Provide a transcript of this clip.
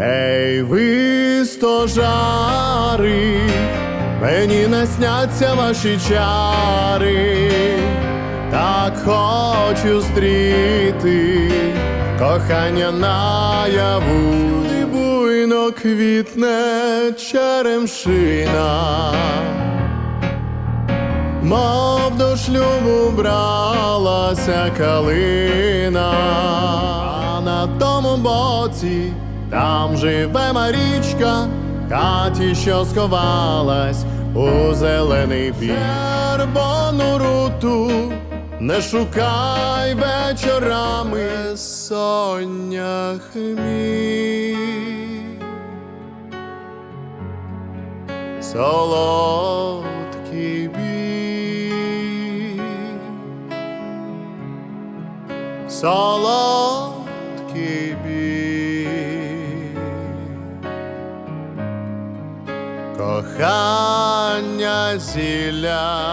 Ей, ви стожари, мені не сняться ваші чари, так хочу стріти кохання наяву, і буйно квітне черемшина. Мов до шлюбу бралася калина, а на тому боці там живе Марічка, хаті, що сховалась у зелений пір. Червону руту не шукай вечорами сонях мій. солодкий бій, солодкий кохання зілля.